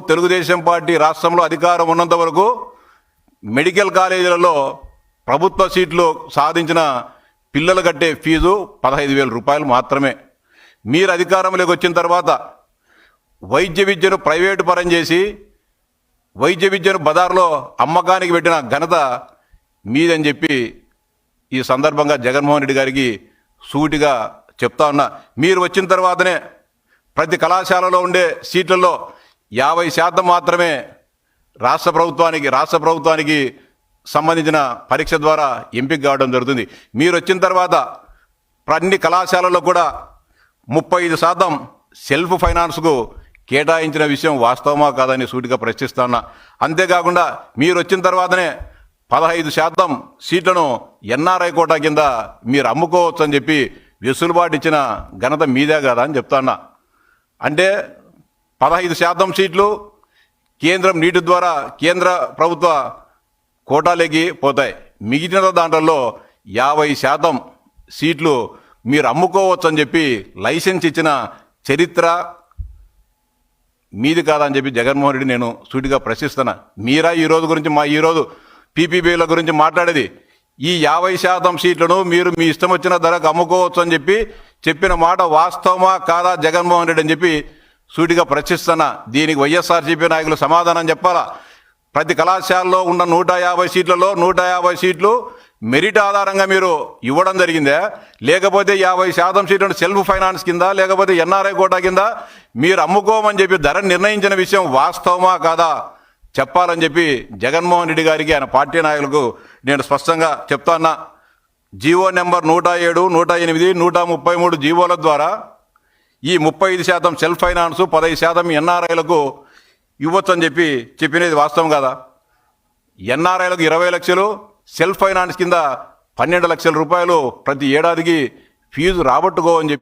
Telugu Desam party రాష్ట్రంలో అధికారం ఉన్నంత వరకు మెడికల్ కాలేజీలలో ప్రభుత్వ సీట్లు సాధించిన పిల్లలు కట్టే ఫీజు పదహైదు వేల రూపాయలు మాత్రమే. మీరు అధికారంలోకి వచ్చిన తర్వాత వైద్య విద్యను ప్రైవేటు పరం చేసి వైద్య విద్యను బజార్లో అమ్మకానికి పెట్టిన ఘనత మీదని చెప్పి ఈ సందర్భంగా జగన్మోహన్ రెడ్డి గారికి సూటిగా చెప్తా ఉన్నా. మీరు వచ్చిన తర్వాతనే ప్రతి కళాశాలలో ఉండే సీట్లలో యాభై శాతం మాత్రమే రాష్ట్ర ప్రభుత్వానికి రాష్ట్ర ప్రభుత్వానికి సంబంధించిన పరీక్ష ద్వారా ఎంపిక కావడం జరుగుతుంది. మీరు వచ్చిన తర్వాత అన్ని కళాశాలల్లో కూడా ముప్పై ఐదు శాతం సెల్ఫ్ ఫైనాన్స్కు కేటాయించిన విషయం వాస్తవమా కాదని సూటిగా ప్రశ్నిస్తాను అంతేకాకుండా మీరు వచ్చిన తర్వాతనే పదహైదు శాతం సీట్లను ఎన్ఆర్ఐ కోటా కింద మీరు అమ్ముకోవచ్చు అని చెప్పి వెసులుబాటు ఇచ్చిన ఘనత మీదే కదా అని చెప్తాన్నా అంటే పదహైదు శాతం సీట్లు కేంద్రం నీటి ద్వారా కేంద్ర ప్రభుత్వ కోటాలోకి పోతాయి. మిగిలిన దాంట్లో యాభై శాతం సీట్లు మీరు అమ్ముకోవచ్చు అని చెప్పి లైసెన్స్ ఇచ్చిన చరిత్ర మీది కాదని చెప్పి జగన్మోహన్ రెడ్డి నేను సూటిగా ప్రశ్నిస్తున్నా. మీరా ఈ రోజు గురించి మా ఈరోజు పీపీపీల గురించి మాట్లాడేది. ఈ యాభై శాతం సీట్లను మీరు మీ ఇష్టం వచ్చిన ధరకు అమ్ముకోవచ్చు అని చెప్పి చెప్పిన మాట వాస్తవమా కాదా జగన్మోహన్ రెడ్డి అని చెప్పి సూటిగా ప్రశ్నిస్తున్నా దీనికి వైఎస్ఆర్సీపీ నాయకులు సమాధానం చెప్పాలా? ప్రతి కళాశాలలో ఉన్న నూట యాభై సీట్లలో నూట యాభై సీట్లు మెరిట్ ఆధారంగా మీరు ఇవ్వడం జరిగిందే? లేకపోతే యాభై శాతం సీట్లను సెల్ఫ్ ఫైనాన్స్ కింద లేకపోతే ఎన్ఆర్ఐ కోటా కింద? మీరు అమ్ముకోమని చెప్పి ధర నిర్ణయించిన విషయం వాస్తవమా కాదా? చెప్పాలని చెప్పి జగన్మోహన్ రెడ్డి గారికి ఆయన పార్టీ నాయకులకు నేను స్పష్టంగా చెప్తాన్నా జీవో నెంబర్ నూట ఏడు నూట ఎనిమిది నూట ముప్పై మూడు జీవోల ద్వారా ఈ ముప్పై ఐదు శాతం సెల్ఫ్ ఫైనాన్స్ పదహైదు శాతం ఎన్ఆర్ఐలకు ఇవ్వచ్చు అని చెప్పి చెప్పినది వాస్తవం కదా? ఎన్ఆర్ఐలకు ఇరవై లక్షలు సెల్ఫ్ ఫైనాన్స్ కింద పన్నెండు లక్షల రూపాయలు ప్రతి ఏడాదికి ఫీజు రాబట్టుకో అని చెప్పి